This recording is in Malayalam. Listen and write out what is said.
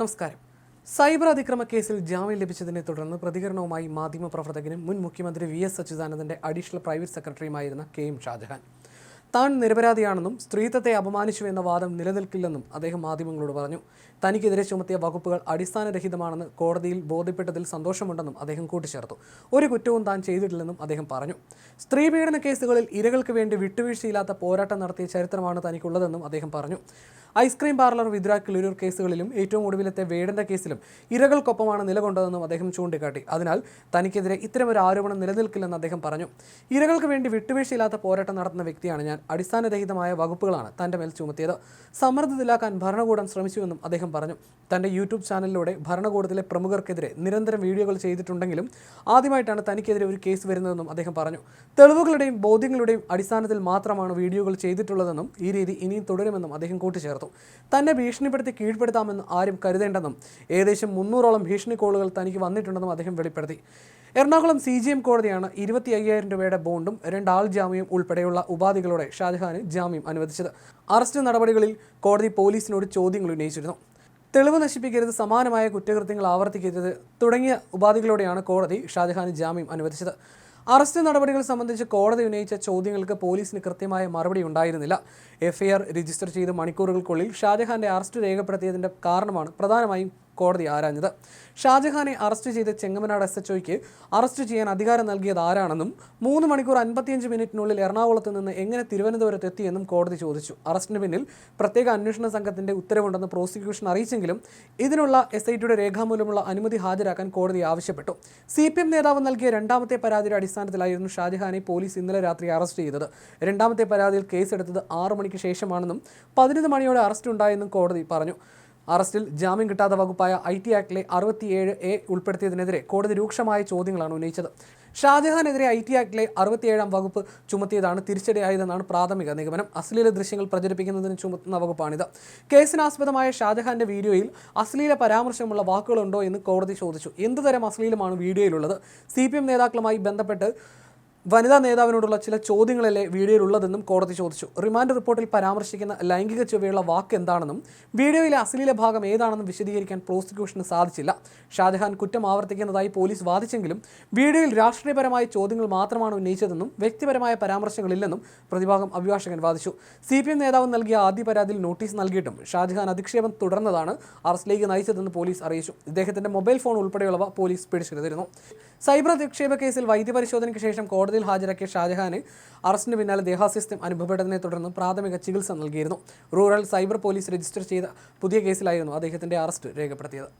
നമസ്കാരം. സൈബർ അതിക്രമ കേസിൽ ജാമ്യം ലഭിച്ചതിനെ തുടർന്ന് പ്രതികരണവുമായി മാധ്യമപ്രവർത്തകനും മുൻ മുഖ്യമന്ത്രി വി എസ് അച്യുതാനന്ദന്റെ അഡീഷണൽ പ്രൈവറ്റ് സെക്രട്ടറിയുമായിരുന്ന കെ എം ഷാജഹാൻ. താൻ നിരപരാധിയാണെന്നും സ്ത്രീത്വത്തെ അപമാനിച്ചു എന്ന വാദം നിലനിൽക്കില്ലെന്നും അദ്ദേഹം മാധ്യമങ്ങളോട് പറഞ്ഞു. തനിക്കെതിരെ ചുമത്തിയ വകുപ്പുകൾ അടിസ്ഥാനരഹിതമാണെന്ന് കോടതിയിൽ ബോധ്യപ്പെട്ടതിൽ സന്തോഷമുണ്ടെന്നും അദ്ദേഹം കൂട്ടിച്ചേർത്തു. ഒരു കുറ്റവും താൻ ചെയ്തിട്ടില്ലെന്നും അദ്ദേഹം പറഞ്ഞു. സ്ത്രീ പീഡന കേസുകളിൽ ഇരകൾക്ക് വേണ്ടി വിട്ടുവീഴ്ചയില്ലാത്ത പോരാട്ടം നടത്തിയ ചരിത്രമാണ് തനിക്കുള്ളതെന്നും അദ്ദേഹം പറഞ്ഞു. ഐസ്ക്രീം പാർലർ വിദ്ര കിളിരൂർ കേസുകളിലും ഏറ്റവും ഒടുവിലത്തെ വേടന്റെ കേസിലും ഇരകൾക്കൊപ്പമാണ് നിലകൊണ്ടതെന്നും അദ്ദേഹം ചൂണ്ടിക്കാട്ടി. അതിനാൽ തനിക്കെതിരെ ഇത്തരമൊരു ആരോപണം നിലനിൽക്കില്ലെന്ന് അദ്ദേഹം പറഞ്ഞു. ഇരകൾക്ക് വേണ്ടി വിട്ടുവീഴ്ചയില്ലാത്ത പോരാട്ടം നടത്തുന്ന വ്യക്തിയാണ് ഞാൻ. അടിസ്ഥാനരഹിതമായ വകുപ്പുകളാണ് തന്റെ മേൽ ചുമത്തിയത്. സമ്മർദ്ദത്തിലാക്കാൻ ഭരണകൂടം ശ്രമിച്ചുവെന്നും അദ്ദേഹം പറഞ്ഞു. തന്റെ യൂട്യൂബ് ചാനലിലൂടെ ഭരണകൂടത്തിലെ പ്രമുഖർക്കെതിരെ നിരന്തരം വീഡിയോകൾ ചെയ്തിട്ടുണ്ടെങ്കിലും ആദ്യമായിട്ടാണ് തനിക്കെതിരെ ഒരു കേസ് വരുന്നതെന്നും അദ്ദേഹം പറഞ്ഞു. തെളിവുകളുടെയും ബോധ്യങ്ങളുടെയും അടിസ്ഥാനത്തിൽ മാത്രമാണ് വീഡിയോകൾ ചെയ്തിട്ടുള്ളതെന്നും ഈ രീതി ഇനിയും തുടരുമെന്നും അദ്ദേഹം കൂട്ടിച്ചേർത്തു. തന്നെ ഭീഷണിപ്പെടുത്തി കീഴ്പ്പെടുത്താമെന്ന് ആരും കരുതേണ്ടെന്നും ഏകദേശം മുന്നൂറോളം ഭീഷണി കോളുകൾ തനിക്ക് വന്നിട്ടുണ്ടെന്നും അദ്ദേഹം വെളിപ്പെടുത്തി. എറണാകുളം സി ജി എം കോടതിയാണ് ഇരുപത്തി അയ്യായിരം രൂപയുടെ ബോണ്ടും രണ്ടാൾ ജാമ്യം ഉൾപ്പെടെയുള്ള ഉപാധികളോടെ ഷാജഹാന് ജാമ്യം അനുവദിച്ചത്. അറസ്റ്റ് നടപടികളിൽ കോടതി പോലീസിനോട് ചോദ്യങ്ങൾ ഉന്നയിച്ചിരുന്നു. തെളിവ് നശിപ്പിക്കരുത് സമാനമായ കുറ്റകൃത്യങ്ങൾ ആവർത്തിക്കരുത് തുടങ്ങിയ ഉപാധികളോടെയാണ് കോടതി ഷാജഹാന് ജാമ്യം അനുവദിച്ചത്. അറസ്റ്റ് നടപടികൾ സംബന്ധിച്ച് കോടതി ഉന്നയിച്ച ചോദ്യങ്ങൾക്ക് പോലീസിന് കൃത്യമായ മറുപടി ഉണ്ടായിരുന്നില്ല. എഫ്ഐആർ രജിസ്റ്റർ ചെയ്ത് മണിക്കൂറുകൾക്കുള്ളിൽ ഷാജഹാന്റെ അറസ്റ്റ് രേഖപ്പെടുത്തിയതിന്റെ കാരണമാണ് പ്രധാനമായും കോടതി ആരാഞ്ഞത്? ഷാജഹാനെ അറസ്റ്റ് ചെയ്ത് ചെങ്ങമനാട് എസ് എച്ച് ഒയ്ക്ക് അറസ്റ്റ് ചെയ്യാൻ അധികാരം നൽകിയത് ആരാണെന്നും മൂന്ന് മണിക്കൂർ അൻപത്തിയഞ്ച് മിനിറ്റിനുള്ളിൽ എറണാകുളത്ത് നിന്ന് എങ്ങനെ തിരുവനന്തപുരത്ത് എത്തിയെന്നും കോടതി ചോദിച്ചു. അറസ്റ്റിന് പിന്നിൽ പ്രത്യേക അന്വേഷണ സംഘത്തിന്റെ ഉത്തരവുണ്ടെന്ന് പ്രോസിക്യൂഷൻ അറിയിച്ചെങ്കിലും ഇതിനുള്ള എസ് ഐ ടിയുടെ രേഖാമൂലമുള്ള അനുമതി ഹാജരാക്കാൻ കോടതി ആവശ്യപ്പെട്ടു. സി പി എം നേതാവ് നൽകിയ രണ്ടാമത്തെ പരാതിയുടെ അടിസ്ഥാനത്തിലായിരുന്നു ഷാജഹാനെ പോലീസ് ഇന്നലെ രാത്രി അറസ്റ്റ് ചെയ്തത്. രണ്ടാമത്തെ പരാതിയിൽ കേസെടുത്തത് ആറു മണിക്ക് ശേഷമാണെന്നും പതിനൊന്ന് മണിയോടെ അറസ്റ്റ് ഉണ്ടായെന്നും കോടതി പറഞ്ഞു. അറസ്റ്റിൽ ജാമ്യം കിട്ടാത്ത വകുപ്പായ ഐ ടി ആക്ടിലെ അറുപത്തിയേഴ് എ ഉൾപ്പെടുത്തിയതിനെതിരെ കോടതി രൂക്ഷമായ ചോദ്യങ്ങളാണ് ഉന്നയിച്ചത്. ഷാജഹാനെതിരെ ഐ ടി ആക്ടിലെ അറുപത്തിയേഴാം വകുപ്പ് ചുമത്തിയതാണ് തിരിച്ചടിയായതെന്നാണ് പ്രാഥമിക നിഗമനം. അശ്ലീല ദൃശ്യങ്ങൾ പ്രചരിപ്പിക്കുന്നതിന് ചുമത്തുന്ന വകുപ്പാണിത്. കേസിനാസ്പദമായ ഷാജഹാന്റെ വീഡിയോയിൽ അശ്ലീല പരാമർശമുള്ള വാക്കുകളുണ്ടോ എന്ന് കോടതി ചോദിച്ചു. എന്തുതരം അശ്ലീലമാണ് വീഡിയോയിലുള്ളത്? സി പി എം നേതാക്കളുമായി ബന്ധപ്പെട്ട് വനിതാ നേതാവിനോടുള്ള ചില ചോദ്യങ്ങളല്ലേ വീഡിയോയിലുള്ളതെന്നും കോടതി ചോദിച്ചു. റിമാൻഡ് റിപ്പോർട്ടിൽ പരാമർശിക്കുന്ന ലൈംഗിക ചൊവ്വയുള്ള വാക്ക് എന്താണെന്നും വീഡിയോയിലെ അശ്ലീല ഭാഗം ഏതാണെന്നും വിശദീകരിക്കാൻ പ്രോസിക്യൂഷന് സാധിച്ചില്ല. ഷാജഹാൻ കുറ്റം ആവർത്തിക്കുന്നതായി പോലീസ് വാദിച്ചെങ്കിലും വീഡിയോയിൽ രാഷ്ട്രീയപരമായ ചോദ്യങ്ങൾ മാത്രമാണ് ഉന്നയിച്ചതെന്നും വ്യക്തിപരമായ പരാമർശങ്ങളില്ലെന്നും പ്രതിഭാഗം അഭിഭാഷകൻ വാദിച്ചു. സി പി എം നേതാവ് നൽകിയ ആദ്യ പരാതിയിൽ നോട്ടീസ് നൽകിയിട്ടും ഷാജഹാൻ അധിക്ഷേപം തുടർന്നതാണ് അറസ്റ്റിലേക്ക് നയിച്ചതെന്ന് പോലീസ് അറിയിച്ചു. ഇദ്ദേഹത്തിന്റെ മൊബൈൽ ഫോൺ ഉൾപ്പെടെയുള്ളവ പോലീസ് പിടിച്ചെടുത്തിരുന്നു. സൈബർ അധിക്ഷേപ കേസിൽ വൈദ്യപരിശോധനയ്ക്ക് ശേഷം കോടതിയിൽ ഹാജരാക്കിയ ഷാജഹാന് അറസ്റ്റിന് പിന്നാലെ ദേഹാസ്യസ്ഥ്യം അനുഭവപ്പെട്ടതിനെ തുടർന്ന് പ്രാഥമിക ചികിത്സ നൽകിയിരുന്നു. റൂറൽ സൈബർ പോലീസ് രജിസ്റ്റർ ചെയ്ത പുതിയ കേസിലായിരുന്നു അദ്ദേഹത്തിന്റെ അറസ്റ്റ് രേഖപ്പെടുത്തിയത്.